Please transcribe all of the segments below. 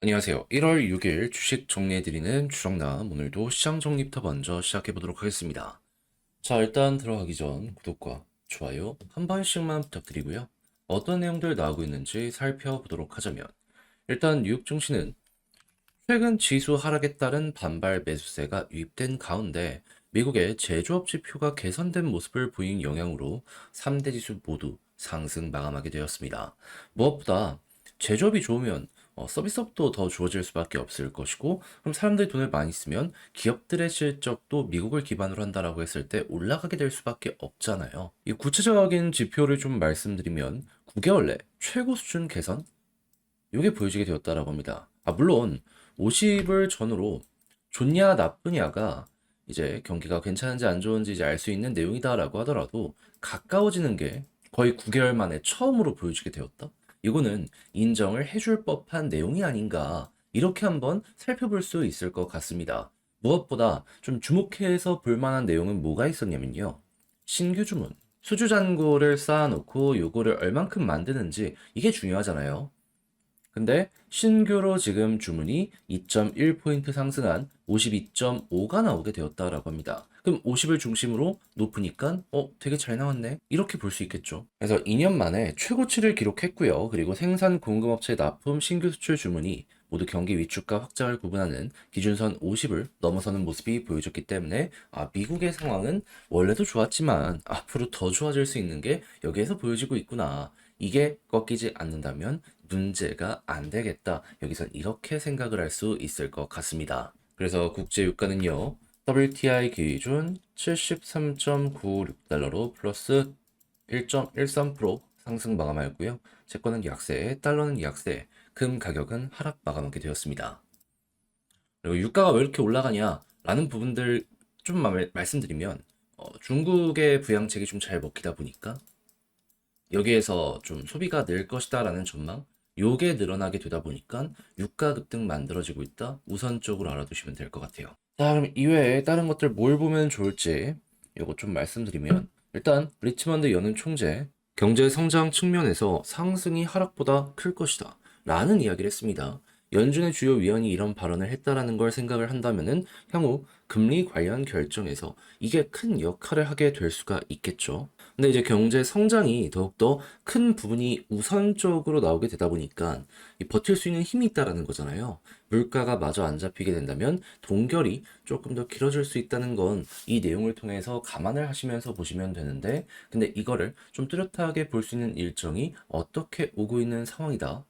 안녕하세요. 1월 6일 주식 정리해드리는 주정남. 오늘도 시장 정리부터 먼저 시작해보도록 하겠습니다. 자, 일단 들어가기 전 구독과 좋아요 한 번씩만 부탁드리고요. 어떤 내용들 나오고 있는지 살펴보도록 하자면, 일단 뉴욕 증시는 최근 지수 하락에 따른 반발 매수세가 유입된 가운데 미국의 제조업 지표가 개선된 모습을 보인 영향으로 3대 지수 모두 상승 마감하게 되었습니다. 무엇보다 제조업이 좋으면 어, 서비스업도 더 좋아질 수밖에 없을 것이고, 그럼 사람들이 돈을 많이 쓰면 기업들의 실적도 미국을 기반으로 한다라고 했을 때 올라가게 될 수밖에 없잖아요. 이 구체적인 지표를 좀 말씀드리면 9개월 내 최고 수준 개선? 이게 보여지게 되었다라고 합니다. 아, 물론 50을 전후로 좋냐 나쁘냐가 이제 경기가 괜찮은지 안 좋은지 이제 알 수 있는 내용이다라고 하더라도 가까워지는 게 거의 9개월 만에 처음으로 보여지게 되었다. 이거는 인정을 해줄 법한 내용이 아닌가 이렇게 한번 살펴볼 수 있을 것 같습니다. 무엇보다 좀 주목해서 볼 만한 내용은 뭐가 있었냐면요. 신규 주문, 수주 잔고를 쌓아놓고 요거를 얼만큼 만드는지 이게 중요하잖아요. 근데 신규로 지금 주문이 2.1포인트 상승한 52.5가 나오게 되었다라고 합니다. 그럼 50을 중심으로 높으니까 어 되게 잘 나왔네 이렇게 볼 수 있겠죠. 그래서 2년 만에 최고치를 기록했고요. 그리고 생산 공급업체 납품 신규 수출 주문이 모두 경기 위축과 확장을 구분하는 기준선 50을 넘어서는 모습이 보여졌기 때문에 아 미국의 상황은 원래도 좋았지만 앞으로 더 좋아질 수 있는 게 여기에서 보여지고 있구나. 이게 꺾이지 않는다면 문제가 안 되겠다. 여기선 이렇게 생각을 할 수 있을 것 같습니다. 그래서 국제 유가는요. WTI 기준 73.96달러로 플러스 1.13% 상승 마감하였고요. 채권은 약세, 달러는 약세, 금 가격은 하락 마감하게 되었습니다. 그리고 유가가 왜 이렇게 올라가냐? 라는 부분들 좀 말- 말씀드리면 어, 중국의 부양책이 좀 잘 먹히다 보니까 여기에서 좀 소비가 늘 것이다 라는 전망, 요게 늘어나게 되다 보니까 유가 급등 만들어지고 있다. 우선적으로 알아두시면 될 것 같아요. 자, 그럼 이외에 다른 것들 뭘 보면 좋을지 요거 좀 말씀드리면 일단 리치먼드 연은 총재 경제 성장 측면에서 상승이 하락보다 클 것이다. 라는 이야기를 했습니다. 연준의 주요 위원이 이런 발언을 했다라는 걸 생각을 한다면은 향후 금리 관련 결정에서 이게 큰 역할을 하게 될 수가 있겠죠. 근데 이제 경제 성장이 더욱더 큰 부분이 우선적으로 나오게 되다 보니까 이 버틸 수 있는 힘이 있다라는 거잖아요. 물가가 마저 안 잡히게 된다면 동결이 조금 더 길어질 수 있다는 건 이 내용을 통해서 감안을 하시면서 보시면 되는데 근데 이거를 좀 뚜렷하게 볼 수 있는 일정이 어떻게 오고 있는 상황이다.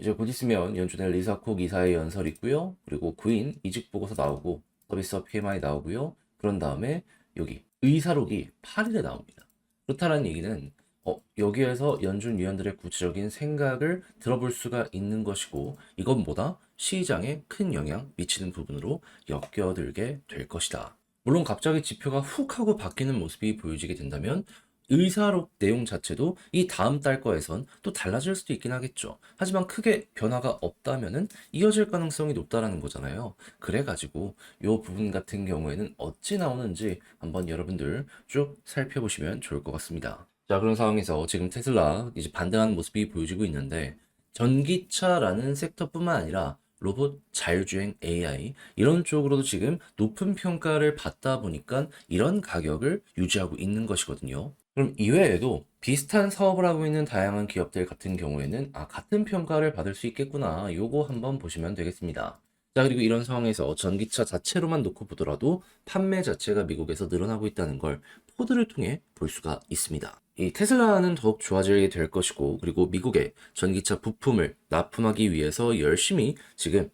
이제 곧 있으면 연준의 리사콕 이사의 연설 있고요. 그리고 구인 이직 보고서 나오고 서비스업 PMI 나오고요. 그런 다음에 여기 의사록이 8일에 나옵니다. 그렇다는 얘기는 어, 여기에서 연준 위원들의 구체적인 생각을 들어볼 수가 있는 것이고 이건 뭐다? 시장에 큰 영향 미치는 부분으로 엮여들게 될 것이다. 물론 갑자기 지표가 훅 하고 바뀌는 모습이 보여지게 된다면 의사록 내용 자체도 이 다음 달 거에선 또 달라질 수도 있긴 하겠죠. 하지만 크게 변화가 없다면은 이어질 가능성이 높다라는 거잖아요. 그래가지고 요 부분 같은 경우에는 어찌 나오는지 한번 여러분들 쭉 살펴보시면 좋을 것 같습니다. 자, 그런 상황에서 지금 테슬라 이제 반등하는 모습이 보여지고 있는데 전기차라는 섹터뿐만 아니라 로봇, 자율주행, AI 이런 쪽으로도 지금 높은 평가를 받다 보니까 이런 가격을 유지하고 있는 것이거든요. 그럼 이외에도 비슷한 사업을 하고 있는 다양한 기업들 같은 경우에는 아, 같은 평가를 받을 수 있겠구나. 요거 한번 보시면 되겠습니다. 자, 그리고 이런 상황에서 전기차 자체로만 놓고 보더라도 판매 자체가 미국에서 늘어나고 있다는 걸 포드를 통해 볼 수가 있습니다. 이 테슬라는 더욱 좋아지게 될 것이고, 그리고 미국의 전기차 부품을 납품하기 위해서 열심히 지금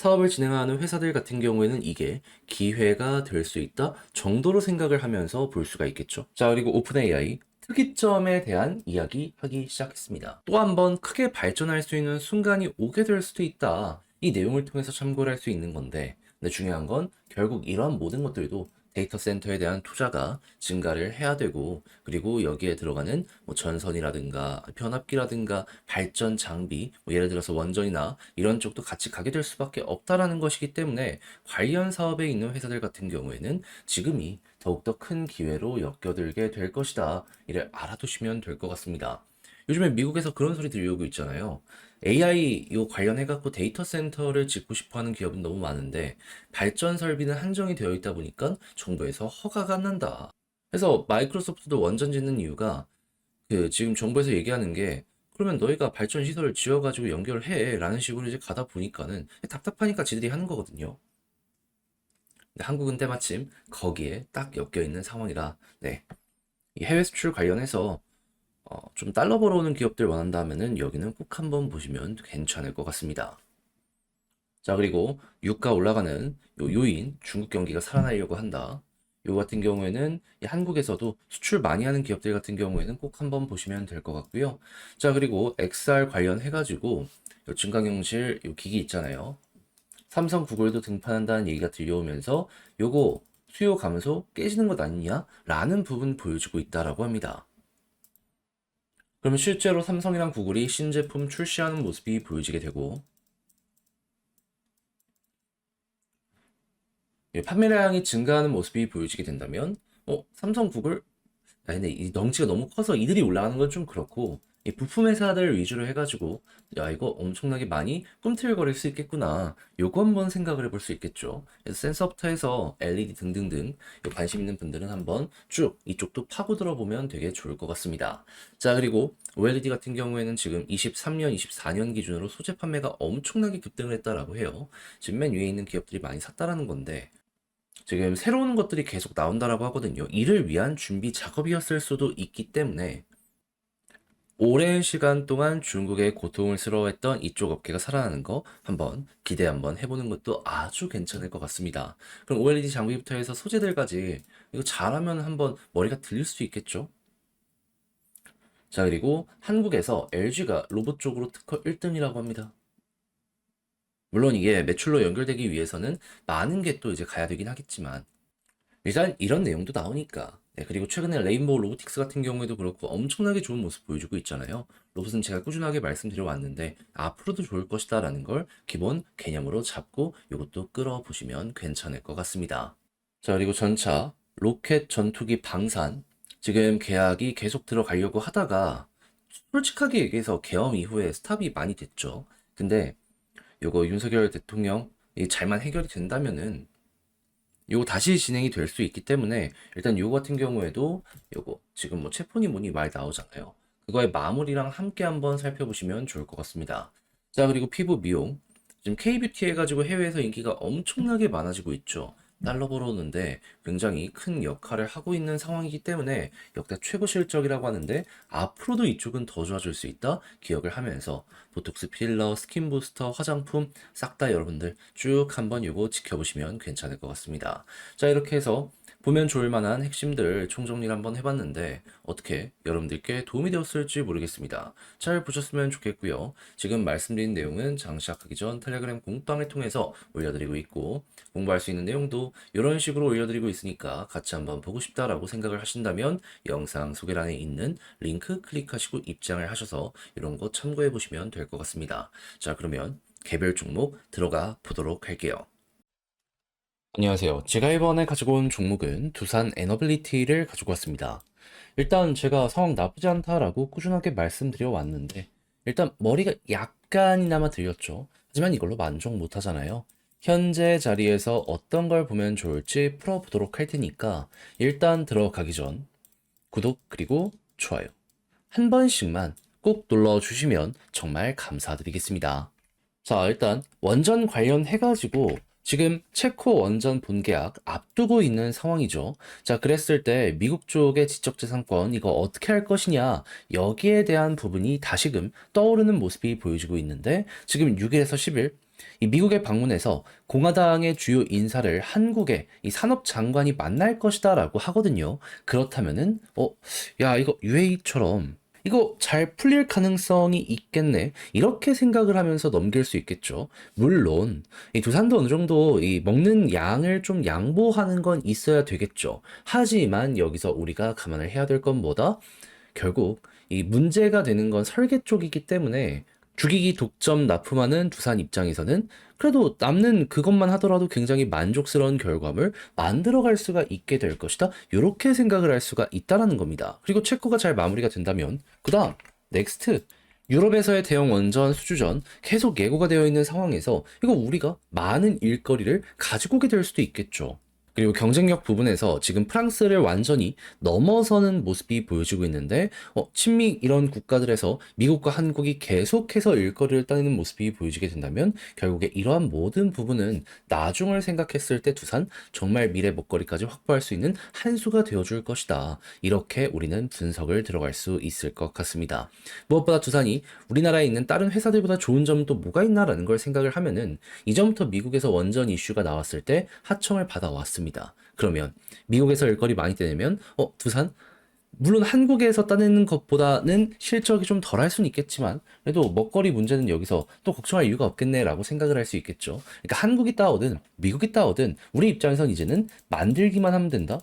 사업을 진행하는 회사들 같은 경우에는 이게 기회가 될 수 있다 정도로 생각을 하면서 볼 수가 있겠죠. 자, 그리고 오픈 AI 특이점에 대한 이야기 하기 시작했습니다. 또 한 번 크게 발전할 수 있는 순간이 오게 될 수도 있다. 이 내용을 통해서 참고를 할 수 있는 건데, 근데 중요한 건 결국 이러한 모든 것들도 데이터 센터에 대한 투자가 증가를 해야 되고, 그리고 여기에 들어가는 뭐 전선이라든가 변압기라든가 발전 장비, 뭐 예를 들어서 원전이나 이런 쪽도 같이 가게 될 수밖에 없다라는 것이기 때문에 관련 사업에 있는 회사들 같은 경우에는 지금이 더욱더 큰 기회로 엮여들게 될 것이다. 이를 알아두시면 될 것 같습니다. 요즘에 미국에서 그런 소리 들려오고 있잖아요. AI 요 관련해갖고 데이터 센터를 짓고 싶어 하는 기업은 너무 많은데 발전 설비는 한정이 되어 있다 보니까 정부에서 허가가 안 난다. 그래서 마이크로소프트도 원전 짓는 이유가 그 지금 정부에서 얘기하는 게 그러면 너희가 발전 시설을 지어가지고 연결해 라는 식으로 이제 가다 보니까는 답답하니까 지들이 하는 거거든요. 근데 한국은 때마침 거기에 딱 엮여 있는 상황이라 네. 이 해외 수출 관련해서 어, 좀 달러 벌어오는 기업들 원한다면은 여기는 꼭 한번 보시면 괜찮을 것 같습니다. 자, 그리고 유가 올라가는 요 요인, 중국 경기가 살아나려고 한다. 요 같은 경우에는 이 한국에서도 수출 많이 하는 기업들 같은 경우에는 꼭 한번 보시면 될 것 같고요. 자, 그리고 XR 관련해 가지고 요 증강현실 요 기기 있잖아요. 삼성, 구글도 등판한다는 얘기가 들려오면서 요거 수요 감소 깨지는 것 아니냐? 라는 부분 보여주고 있다라고 합니다. 그러면 실제로 삼성이랑 구글이 신제품 출시하는 모습이 보여지게 되고 예, 판매량이 증가하는 모습이 보여지게 된다면 어, 삼성, 구글 아 근데 이 덩치가 너무 커서 이들이 올라가는 건 좀 그렇고 이 부품 회사들 위주로 해가지고 야 이거 엄청나게 많이 꿈틀거릴 수 있겠구나. 요거 한번 생각을 해볼 수 있겠죠. 센서부터 해서 LED 등등등 요 관심 있는 분들은 한번 쭉 이쪽도 파고 들어 보면 되게 좋을 것 같습니다. 자 그리고 OLED 같은 경우에는 지금 23년 24년 기준으로 소재 판매가 엄청나게 급등을 했다라고 해요. 지금 맨 위에 있는 기업들이 많이 샀다라는 건데 지금 새로운 것들이 계속 나온다라고 하거든요. 이를 위한 준비 작업이었을 수도 있기 때문에 오랜 시간 동안 중국의 고통을 스러워했던 이쪽 업계가 살아나는 거 한번 기대 한번 해보는 것도 아주 괜찮을 것 같습니다. 그럼 OLED 장비부터 해서 소재들까지 이거 잘하면 한번 머리가 들릴 수 있겠죠? 자, 그리고 한국에서 LG가 로봇 쪽으로 특허 1등이라고 합니다. 물론 이게 매출로 연결되기 위해서는 많은 게 또 이제 가야 되긴 하겠지만 일단 이런 내용도 나오니까 네, 그리고 최근에 레인보우 로보틱스 같은 경우에도 그렇고 엄청나게 좋은 모습 보여주고 있잖아요. 로봇은 제가 꾸준하게 말씀드려 왔는데 앞으로도 좋을 것이다 라는 걸 기본 개념으로 잡고 이것도 끌어보시면 괜찮을 것 같습니다. 자 그리고 전차 로켓 전투기 방산 지금 계약이 계속 들어가려고 하다가 솔직하게 얘기해서 계엄 이후에 스탑이 많이 됐죠. 근데 요거 윤석열 대통령 이 잘만 해결이 된다면은 요거 다시 진행이 될 수 있기 때문에 일단 요거 같은 경우에도 요거 지금 뭐 체포니 뭐니 말 나오잖아요. 그거의 마무리랑 함께 한번 살펴보시면 좋을 것 같습니다. 자 그리고 피부 미용 지금 K뷰티 해가지고 해외에서 인기가 엄청나게 많아지고 있죠. 달러 벌어오는데 굉장히 큰 역할을 하고 있는 상황이기 때문에 역대 최고 실적이라고 하는데 앞으로도 이쪽은 더 좋아질 수 있다 기억을 하면서 보톡스 필러, 스킨 부스터, 화장품 싹 다 여러분들 쭉 한번 요거 지켜보시면 괜찮을 것 같습니다. 자 이렇게 해서 보면 좋을 만한 핵심들 총정리를 한번 해봤는데 어떻게 여러분들께 도움이 되었을지 모르겠습니다. 잘 보셨으면 좋겠고요. 지금 말씀드린 내용은 장 시작하기 전 텔레그램 공방을 통해서 올려드리고 있고 공부할 수 있는 내용도 이런 식으로 올려드리고 있으니까 같이 한번 보고 싶다라고 생각을 하신다면 영상 소개란에 있는 링크 클릭하시고 입장을 하셔서 이런 거 참고해 보시면 될 것 같습니다. 자 그러면 개별 종목 들어가 보도록 할게요. 안녕하세요. 제가 이번에 가지고 온 종목은 두산 에너빌리티를 가지고 왔습니다. 일단 제가 상황 나쁘지 않다라고 꾸준하게 말씀드려 왔는데 일단 머리가 약간이나마 들렸죠. 하지만 이걸로 만족 못 하잖아요. 현재 자리에서 어떤 걸 보면 좋을지 풀어보도록 할 테니까 일단 들어가기 전 구독 그리고 좋아요 한 번씩만 꼭 눌러주시면 정말 감사드리겠습니다. 자, 일단 원전 관련해가지고 지금 체코 원전 본계약 앞두고 있는 상황이죠. 자, 그랬을 때 미국 쪽의 지적재산권 이거 어떻게 할 것이냐 여기에 대한 부분이 다시금 떠오르는 모습이 보여지고 있는데 지금 6일에서 10일 이 미국에 방문해서 공화당의 주요 인사를 한국의 이 산업 장관이 만날 것이다라고 하거든요. 그렇다면은 어, 야 이거 UAE처럼 이거 잘 풀릴 가능성이 있겠네. 이렇게 생각을 하면서 넘길 수 있겠죠. 물론, 이 두산도 어느 정도 이 먹는 양을 좀 양보하는 건 있어야 되겠죠. 하지만 여기서 우리가 감안을 해야 될 건 뭐다? 결국 이 문제가 되는 건 설계 쪽이기 때문에 죽이기 독점 납품하는 두산 입장에서는 그래도 남는 그것만 하더라도 굉장히 만족스러운 결과물 만들어갈 수가 있게 될 것이다. 이렇게 생각을 할 수가 있다라는 겁니다. 그리고 체코가 잘 마무리가 된다면 그다음 넥스트. 유럽에서의 대형 원전 수주전 계속 예고가 되어 있는 상황에서 이거 우리가 많은 일거리를 가지고 오게 될 수도 있겠죠. 그리고 경쟁력 부분에서 지금 프랑스를 완전히 넘어서는 모습이 보여지고 있는데 어, 친미 이런 국가들에서 미국과 한국이 계속해서 일거리를 따내는 모습이 보여지게 된다면 결국에 이러한 모든 부분은 나중을 생각했을 때 두산 정말 미래 먹거리까지 확보할 수 있는 한 수가 되어줄 것이다. 이렇게 우리는 분석을 들어갈 수 있을 것 같습니다. 무엇보다 두산이 우리나라에 있는 다른 회사들보다 좋은 또 뭐가 있나라는 걸 생각을 하면은 이전부터 미국에서 원전 이슈가 나왔을 때 하청을 받아왔습니다. 그러면 미국에서 일거리 많이 떼내면 어 두산 물론 한국에서 따내는 것보다는 실적이 좀 덜 할 수는 있겠지만 그래도 먹거리 문제는 여기서 또 걱정할 이유가 없겠네라고 생각을 할 수 있겠죠. 그러니까 한국이 따오든 미국이 따오든 우리 입장에선 이제는 만들기만 하면 된다.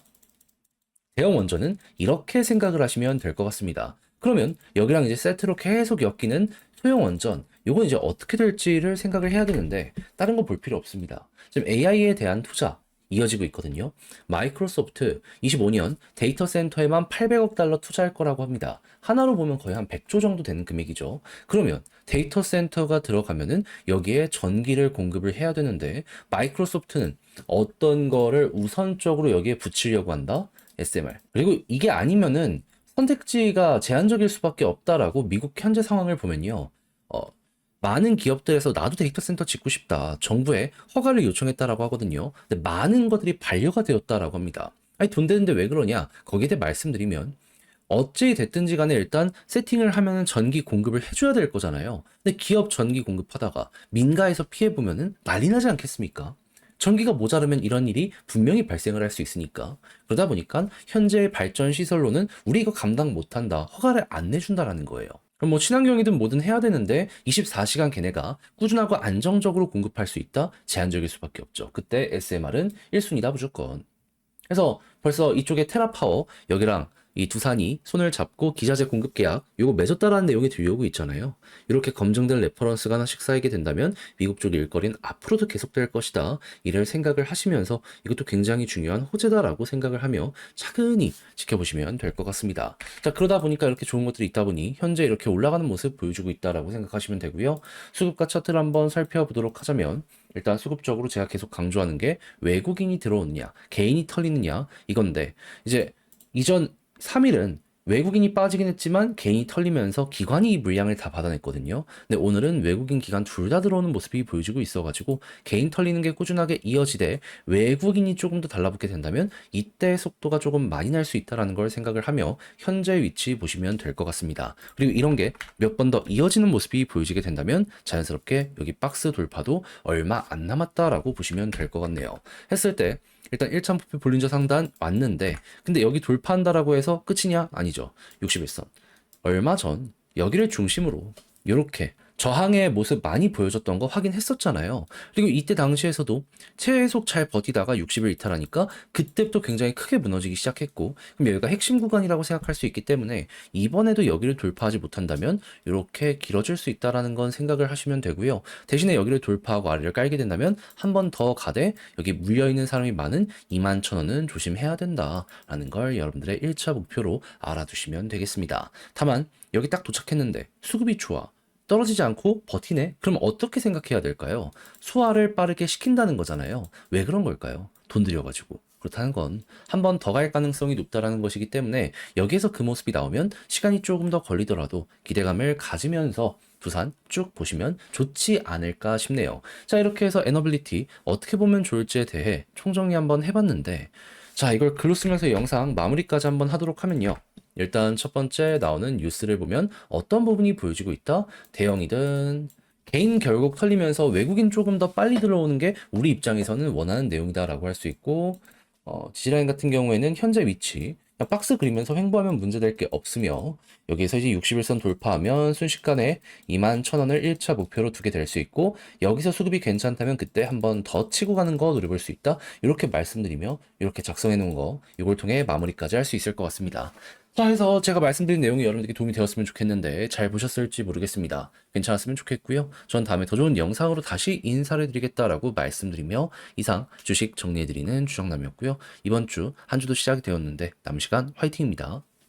대형 원전은 이렇게 생각을 하시면 될 것 같습니다. 그러면 여기랑 이제 세트로 계속 엮이는 소형 원전, 요건 이제 어떻게 될지를 생각을 해야 되는데 다른 거 볼 필요 없습니다. 지금 AI에 대한 투자 이어지고 있거든요. 마이크로소프트 25년 데이터 센터에만 800억 달러 투자할 거라고 합니다. 하나로 보면 거의 한 100조 정도 되는 금액이죠. 그러면 데이터 센터가 들어가면은 여기에 전기를 공급을 해야 되는데 마이크로소프트는 어떤 거를 우선적으로 여기에 붙이려고 한다? SMR. 그리고 이게 아니면은 선택지가 제한적일 수밖에 없다라고 미국 현재 상황을 보면요. 어, 많은 기업들에서 나도 데이터 센터 짓고 싶다. 정부에 허가를 요청했다라고 하거든요. 근데 많은 것들이 반려가 되었다라고 합니다. 아니, 돈 되는데 왜 그러냐? 거기에 대해 말씀드리면, 어찌 됐든지 간에 일단 세팅을 하면은 전기 공급을 해줘야 될 거잖아요. 근데 기업 전기 공급하다가 민가에서 피해보면은 난리 나지 않겠습니까? 전기가 모자르면 이런 일이 분명히 발생을 할 수 있으니까. 그러다 보니까 현재 발전 시설로는 우리 이거 감당 못한다. 허가를 안 내준다라는 거예요. 그럼 뭐 친환경이든 뭐든 해야 되는데 24시간 걔네가 꾸준하고 안정적으로 공급할 수 있다? 제한적일 수밖에 없죠. 그때 SMR은 1순위다 무조건. 그래서 벌써 이쪽에 테라파워 여기랑 이 두산이 손을 잡고 기자재 공급 계약 요거 맺었다라는 내용이 들려오고 있잖아요. 이렇게 검증된 레퍼런스가 하나씩 쌓이게 된다면 미국 쪽 일거리는 앞으로도 계속될 것이다. 이를 생각을 하시면서 이것도 굉장히 중요한 호재다라고 생각을 하며 차근히 지켜보시면 될 것 같습니다. 자 그러다 보니까 이렇게 좋은 것들이 있다 보니 현재 이렇게 올라가는 모습 보여주고 있다라고 생각하시면 되고요. 수급과 차트를 한번 살펴보도록 하자면 일단 수급적으로 제가 계속 강조하는 게 외국인이 들어오느냐, 개인이 털리느냐 이건데 이제 이전 3일은 외국인이 빠지긴 했지만 개인이 털리면서 기관이 이 물량을 다 받아냈거든요. 근데 오늘은 외국인 기관 둘 다 들어오는 모습이 보여지고 있어가지고 개인 털리는 게 꾸준하게 이어지되 외국인이 조금 더 달라붙게 된다면 이때 속도가 조금 많이 날 수 있다라는 걸 생각을 하며 현재 위치 보시면 될 것 같습니다. 그리고 이런 게 몇 번 더 이어지는 모습이 보여지게 된다면 자연스럽게 여기 박스 돌파도 얼마 안 남았다라고 보시면 될 것 같네요. 했을 때 일단 1차 목표 볼린저 상단 왔는데 근데 여기 돌파한다라고 해서 끝이냐? 아니죠. 61선. 얼마 전 여기를 중심으로 이렇게 저항의 모습 많이 보여줬던 거 확인했었잖아요. 그리고 이때 당시에서도 계속 잘 버티다가 60을 이탈하니까 그때부터 굉장히 크게 무너지기 시작했고 그럼 여기가 핵심 구간이라고 생각할 수 있기 때문에 이번에도 여기를 돌파하지 못한다면 이렇게 길어질 수 있다라는 건 생각을 하시면 되고요. 대신에 여기를 돌파하고 아래를 깔게 된다면 한 번 더 가되 여기 물려 있는 사람이 많은 2만 천 원은 조심해야 된다라는 걸 여러분들의 1차 목표로 알아두시면 되겠습니다. 다만 여기 딱 도착했는데 수급이 좋아. 떨어지지 않고 버티네? 그럼 어떻게 생각해야 될까요? 소화를 빠르게 시킨다는 거잖아요. 왜 그런 걸까요? 돈 들여가지고. 그렇다는 건 한 번 더 갈 가능성이 높다라는 것이기 때문에 여기에서 그 모습이 나오면 시간이 조금 더 걸리더라도 기대감을 가지면서 두산 쭉 보시면 좋지 않을까 싶네요. 자, 이렇게 해서 에너빌리티 어떻게 보면 좋을지에 대해 총정리 한번 해봤는데 자, 이걸 글로 쓰면서 영상 마무리까지 한번 하도록 하면요. 일단 첫 번째 나오는 뉴스를 보면 어떤 부분이 보여지고 있다? 대형이든 개인 결국 털리면서 외국인 조금 더 빨리 들어오는 게 우리 입장에서는 원하는 내용이다라고 할 수 있고 어, 지라인 같은 경우에는 현재 위치 박스 그리면서 횡보하면 문제될 게 없으며 여기에서 이제 61선 돌파하면 순식간에 2만 1000원을 1차 목표로 두게 될 수 있고 여기서 수급이 괜찮다면 그때 한번 더 치고 가는 거 노려볼 수 있다 이렇게 말씀드리며 이렇게 작성해 놓은 거 이걸 통해 마무리까지 할 수 있을 것 같습니다. 자, 해서 제가 말씀드린 내용이 여러분들께 도움이 되었으면 좋겠는데 잘 보셨을지 모르겠습니다. 괜찮았으면 좋겠고요. 전 다음에 더 좋은 영상으로 다시 인사를 드리겠다라고 말씀드리며 이상 주식 정리해드리는 주정남이었고요. 이번 주 한 주도 시작이 되었는데 남은 시간 화이팅입니다.